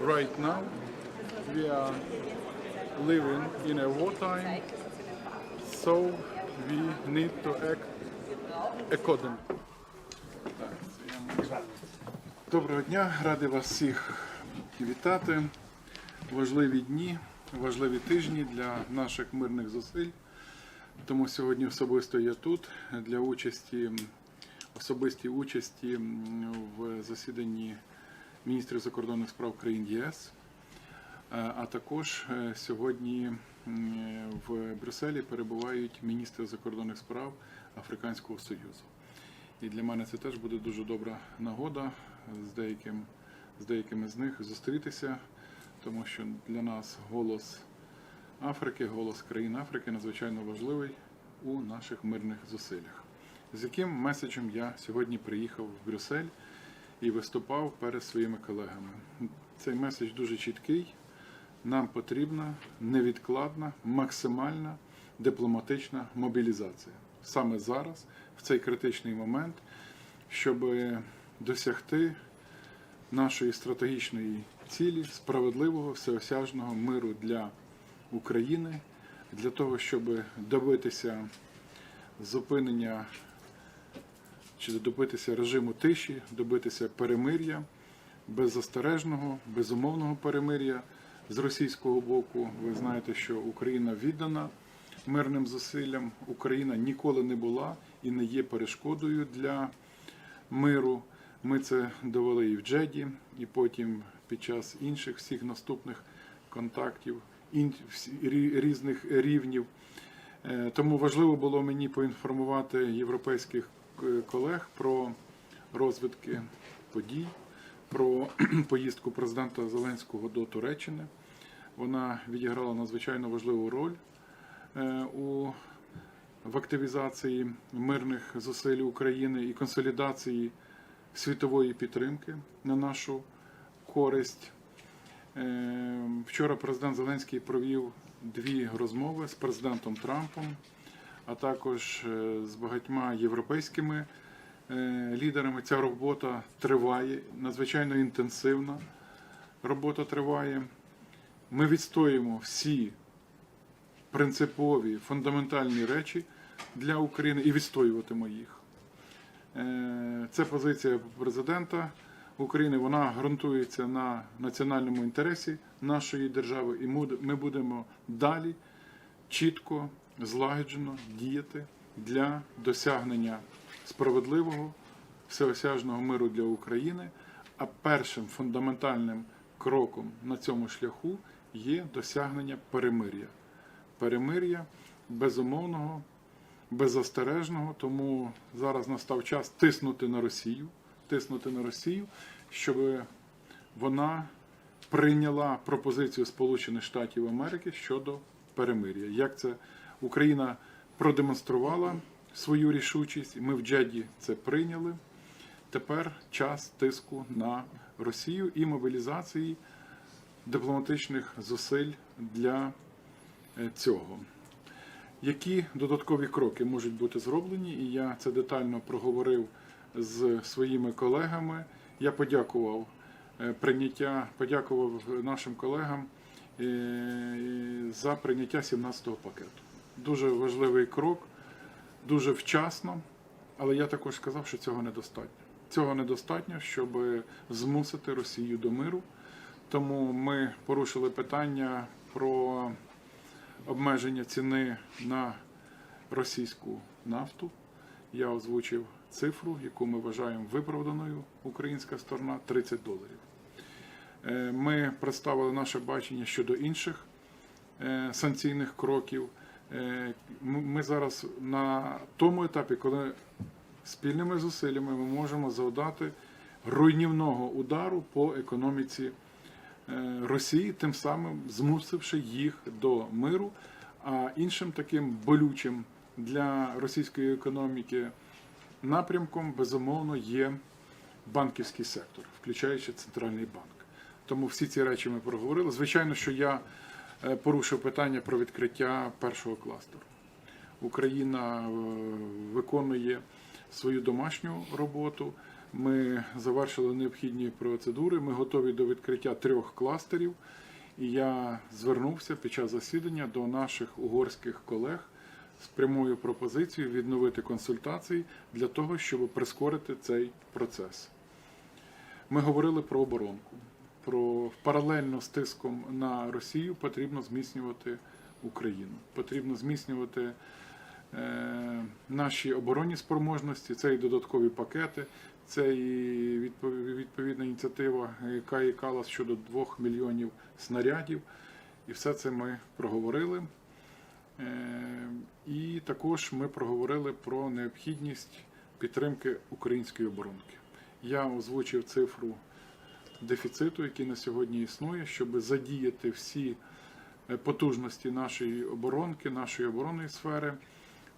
Right now, we are living in a wartime, so we need to act accordingly. Доброго дня, радий вас всіх вітати. Важливі дні, важливі тижні для наших мирних зусиль. Тому сьогодні особисто я тут для участі, особистій участі в засіданні міністрів закордонних справ країн ЄС. Е, А також е, сьогодні в Брюсселі перебувають міністри закордонних справ Африканського Союзу. І для мене це теж буде дуже добра нагода з деяким, з деякими з них зустрітися, тому що для нас голос Африки, голос країн Африки надзвичайно важливий у наших мирних зусиллях. З яким меседжем я сьогодні приїхав в Брюссель і виступав перед своїми колегами. Цей меседж дуже чіткий. Нам потрібна невідкладна, максимальна дипломатична мобілізація саме зараз, в цей критичний момент, щоб досягти нашої стратегічної цілі справедливого всеосяжного миру для України, для того, щоб добитися зупинення чи добитися режиму тиші, добитися перемир'я, беззастережного, безумовного перемир'я з російського боку. Ви знаєте, що Україна віддана мирним зусиллям. Україна ніколи не була і не є перешкодою для миру. Ми це довели і в Джеді, і потім під час інших всіх наступних контактів, різних рівнів. Е, Тому важливо було мені поінформувати європейських колег про розвитки подій, про поїздку президента Зеленського до Туреччини. Вона відіграла надзвичайно важливу роль е, у в активізації мирних зусиль України і консолідації світової підтримки на нашу користь. Е, Вчора президент Зеленський провів дві розмови з президентом Трампом, а також е, з багатьма європейськими е, лідерами. Ця робота триває, надзвичайно інтенсивна робота триває. Ми відстоюємо всі принципові фундаментальні речі для України і відстоюватимемо їх. Е, Це позиція президента України. Вона ґрунтується на національному інтересі нашої держави, і ми будемо далі чітко, злагоджено діяти для досягнення справедливого всеосяжного миру для України. А першим фундаментальним кроком на цьому шляху є досягнення перемир'я. Перемир'я безумовного, беззастережного. Тому зараз настав час тиснути на Росію, тиснути на Росію, щоб вона прийняла пропозицію Сполучених Штатів Америки щодо перемир'я. Як це Україна продемонструвала свою рішучість, ми в Джеді це прийняли. Тепер час тиску на Росію і мобілізації дипломатичних зусиль для е, цього. Які додаткові кроки можуть бути зроблені, і я це детально проговорив з своїми колегами. Я подякував е, прийняття, подякував нашим колегам е, за прийняття 17-го пакету. Дуже важливий крок, дуже вчасно, але я також сказав, що цього недостатньо. Цього недостатньо, щоб змусити Росію до миру. Тому ми порушили питання про обмеження ціни на російську нафту. Я озвучив цифру, яку ми вважаємо виправданою українська сторона 30 доларів. Е, Ми представили наше бачення щодо інших е, санкційних кроків. Е, Ми зараз на тому етапі, коли спільними зусиллями ми можемо завдати руйнівного удару по економіці е, Росії, тим самим змусивши їх до миру. А іншим таким болючим для російської економіки напрямком безумовно є банківський сектор, включаючи центральний банк. Тому всі ці речі ми проговорили. Звичайно, що я порушив питання про відкриття першого кластеру. Україна е, виконує свою домашню роботу. Ми завершили необхідні процедури. Ми готові до відкриття трьох кластерів. І я звернувся під час засідання до наших угорських колег з прямою пропозицією відновити консультації для того, щоб прискорити цей процес. Ми говорили про оборонку. Про паралельно з тиском на Росію потрібно зміцнювати Україну. Потрібно зміцнювати е, наші оборонні спроможності, це і додаткові пакети, це і відпов- відповідна ініціатива, яка і Калас щодо 2 мільйонів снарядів. І все це ми проговорили. Е, І також ми проговорили про необхідність підтримки української оборонки. Я озвучив цифру дефіциту, який на сьогодні існує, щоб задіяти всі е, потужності нашої оборонки, нашої оборонної сфери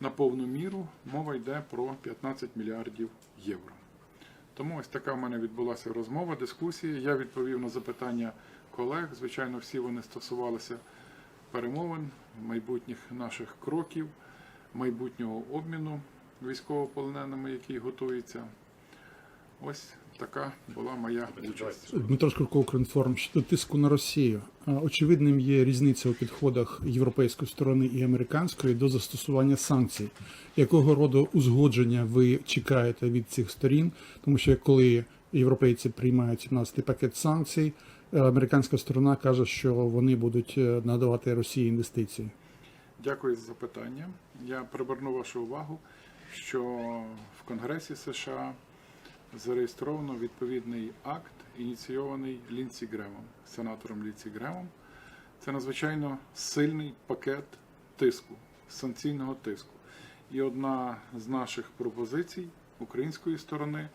на повну міру. Мова йде про 15 мільярдів євро. Тому ось така в мене відбулася розмова, дискусія. Я відповів на запитання колег. Звичайно, всі вони стосувалися перемовин, майбутніх наших кроків, майбутнього обміну військовополоненими, який готується. Ось така була моя участь. Дмитро Шкурко, Укрінформ. Щодо тиску на Росію. Очевидним є різниця у підходах європейської сторони і американської до застосування санкцій. Якого роду узгодження ви чекаєте від цих сторін? Тому що коли європейці приймають 17 пакет санкцій, е, американська сторона каже, що вони будуть е, надавати Росії інвестиції. Дякую за запитання. Я приверну вашу увагу, що в Конгресі США зареєстровано відповідний акт, ініційований Лінсі Гремом, сенатором Лінсі Гремом. Це надзвичайно сильний пакет тиску, санкційного тиску. І одна з наших пропозицій української сторони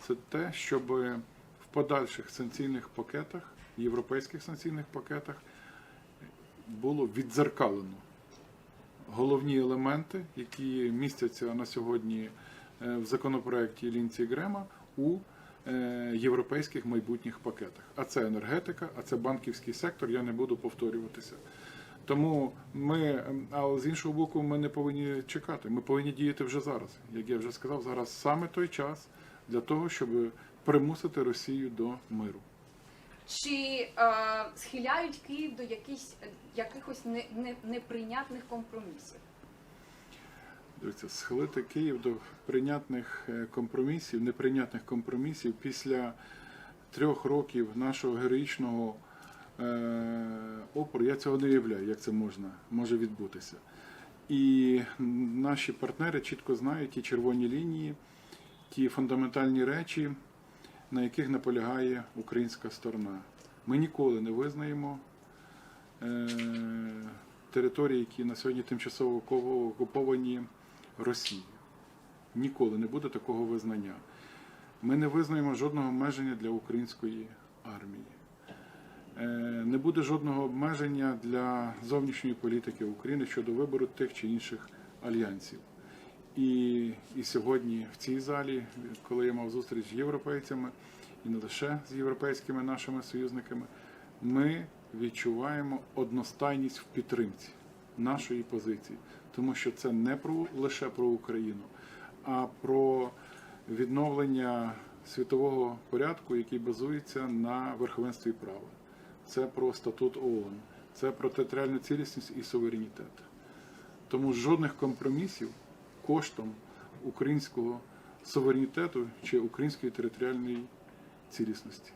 це те, щоб в подальших санкційних пакетах, європейських санкційних пакетах, було віддзеркалено головні елементи, які містяться на сьогодні е, в законопроекті Лінці Грема у е, європейських майбутніх пакетах. А це енергетика, а це банківський сектор. Я не буду повторюватися. Тому ми, ем, а з іншого боку, ми не повинні чекати. Ми повинні діяти вже зараз. Як я вже сказав, зараз саме той час для того, щоб примусити Росію до миру. Чи е, схиляють Київ до якихось, якихось не, не, неприйнятних компромісів? Дивіться, схилити Київ до прийнятних е, компромісів, неприйнятних компромісів після трьох років нашого героїчного е, опору, я цього не уявляю, як це можна може відбутися. І наші партнери чітко знають ті червоні лінії, ті фундаментальні речі, на яких наполягає українська сторона. Ми ніколи не визнаємо е, території, які на сьогодні тимчасово окуповані Росією. Ніколи не буде такого визнання. Ми не визнаємо жодного обмеження для української армії. Е, Не буде жодного обмеження для зовнішньої політики України щодо вибору тих чи інших альянсів. І, і сьогодні в цій залі, коли я мав зустріч з європейцями, і не лише з європейськими нашими союзниками, ми відчуваємо одностайність в підтримці нашої позиції, тому що це не про лише про Україну, а про відновлення світового порядку, який базується на верховенстві права. Це про статут ООН, це про територіальну цілісність і суверенітет. Тому жодних компромісів коштом українського суверенітету чи української територіальної цілісності.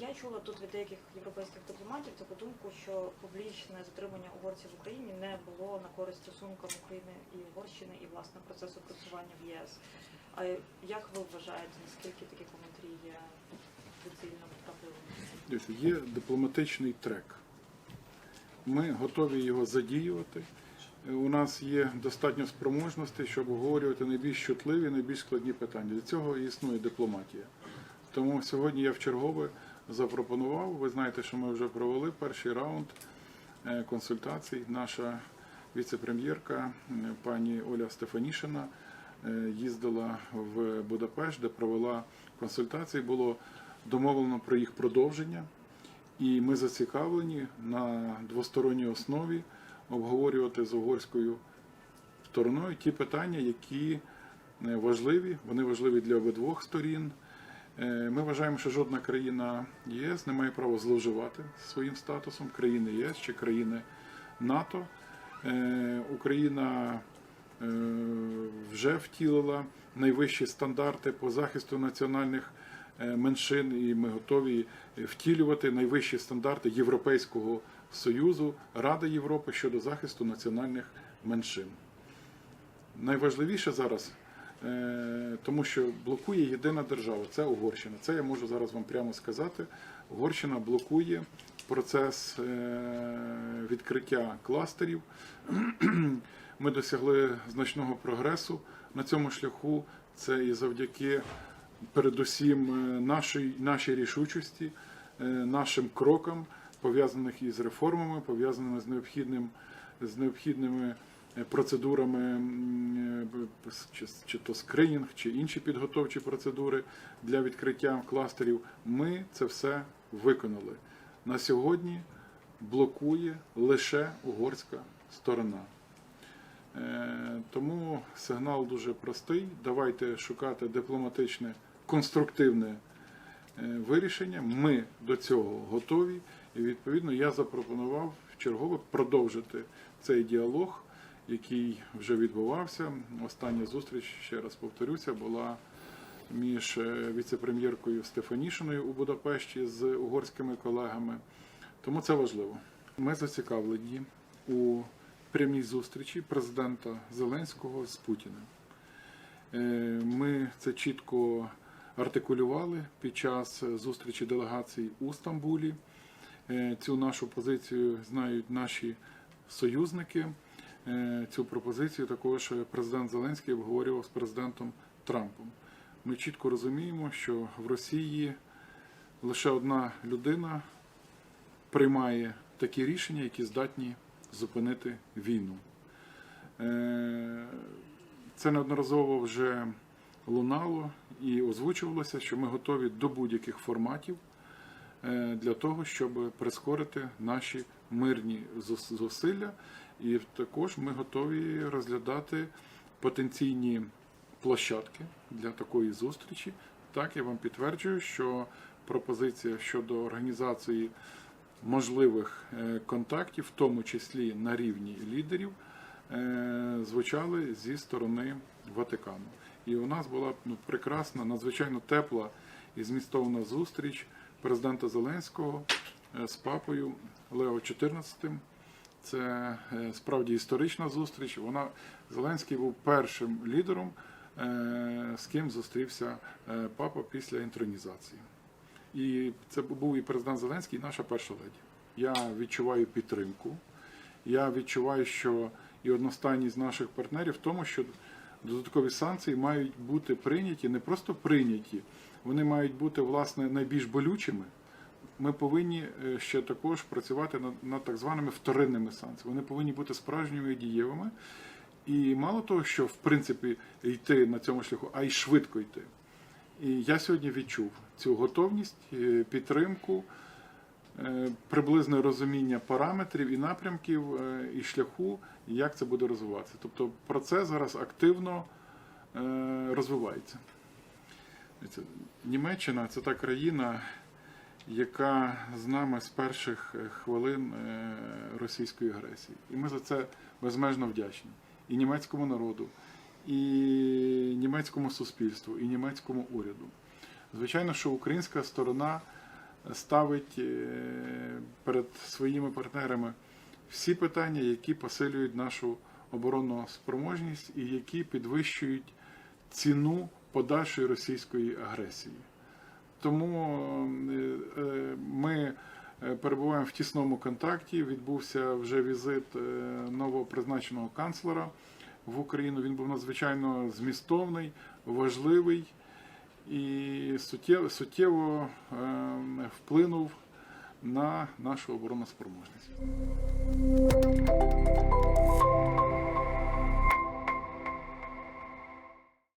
Я чула тут від деяких європейських дипломатів таку думку, що публічне затримання угорців в Україні не було на користь стосункам України і Угорщини і власне процесу просування в ЄС. А як ви вважаєте, наскільки такі коментарі є доцільно правдивими? Є дипломатичний трек. Ми готові його задіювати. У нас є достатньо спроможностей, щоб обговорювати найбільш чутливі, найбільш складні питання. Для цього існує дипломатія. Тому сьогодні я вчергове запропонував. Ви знаєте, що ми вже провели перший раунд е, консультацій. Наша віце-прем'єрка е, пані Оля Стефанішина е, їздила в Будапешт, де провела консультації. Було домовлено про їх продовження, і ми зацікавлені на двосторонній основі обговорювати з угорською стороною ті питання, які важливі, вони важливі для обидвох сторін. Е, Ми вважаємо, що жодна країна ЄС не має права зловживати своїм статусом країни ЄС чи країни НАТО. Е, Україна е, вже втілила найвищі стандарти по захисту національних меншин, і ми готові втілювати найвищі стандарти Європейського Союзу, Ради Європи щодо захисту національних меншин. Найважливіше зараз, тому що блокує єдина держава, це Угорщина. Це я можу зараз вам прямо сказати. Угорщина блокує процес е, відкриття кластерів. Ми досягли значного прогресу на цьому шляху. Це і завдяки передусім е, нашій, нашій рішучості, е, нашим крокам, пов'язаних із реформами, пов'язаними з необхідним з необхідними е, процедурами, м, е, чи, то скринінг, чи інші підготовчі процедури для відкриття кластерів. Ми це все виконали. На сьогодні блокує лише угорська сторона. Е, Тому сигнал дуже простий. Давайте шукати дипломатичне, конструктивне е, вирішення. Ми до цього готові. І відповідно я запропонував вчергове продовжити цей діалог, який вже відбувався. Остання зустріч, ще раз повторюся, була між е, віце-прем'єркою Стефанішиною у Будапешті з угорськими колегами. Тому це важливо. Ми зацікавлені у прямій зустрічі президента Зеленського з Путіним. Е, Ми це чітко артикулювали під час зустрічі делегацій у Стамбулі. Е, Цю нашу позицію знають наші союзники. Е, Цю пропозицію також президент Зеленський обговорював з президентом Трампом. Ми чітко розуміємо, що в Росії лише одна людина приймає такі рішення, які здатні зупинити війну. Е, Це неодноразово вже лунало і озвучувалося, що ми готові до будь-яких форматів е, для того, щоб прискорити наші мирні зус- зусилля. І також ми готові розглядати потенційні площадки для такої зустрічі. Так, я вам підтверджую, що пропозиція щодо організації можливих е, контактів, в тому числі на рівні лідерів, е, звучали зі сторони Ватикану. І у нас була ну, прекрасна, надзвичайно тепла і змістовна зустріч президента Зеленського е, з папою Лео XIV. Це е, справді історична зустріч. Вона Зеленський був першим лідером, е, з ким зустрівся е, папа після інтронізації. І це був і президент Зеленський, і наша перша леді. Я відчуваю підтримку. Я відчуваю, що і одностайність наших партнерів в тому, що додаткові санкції мають бути прийняті, не просто прийняті, вони мають бути власне найбільш болючими. Ми повинні е, ще також працювати над, над так званими вторинними санкціями. Вони повинні бути справжніми і дієвими. І мало того, що в принципі йти на цьому шляху, а й швидко йти. І я сьогодні відчув цю готовність, е, підтримку, е, приблизне розуміння параметрів і напрямків і шляху, як це буде розвиватися. Тобто процес зараз активно розвивається. Німеччина це та країна, яка з нами з перших е, хвилин е, російської агресії. І ми за це безмежно вдячні і німецькому народу, і німецькому суспільству, і німецькому уряду. Звичайно, що українська сторона ставить е, перед своїми партнерами всі питання, які посилюють нашу оборонну спроможність і які підвищують ціну подальшої російської агресії. Тому е, е, ми е, перебуваємо в тісному контакті. Відбувся вже візит новопризначеного канцлера в Україну. Він був надзвичайно змістовний, важливий і суттєво, вплинув на нашу оборонну спроможність.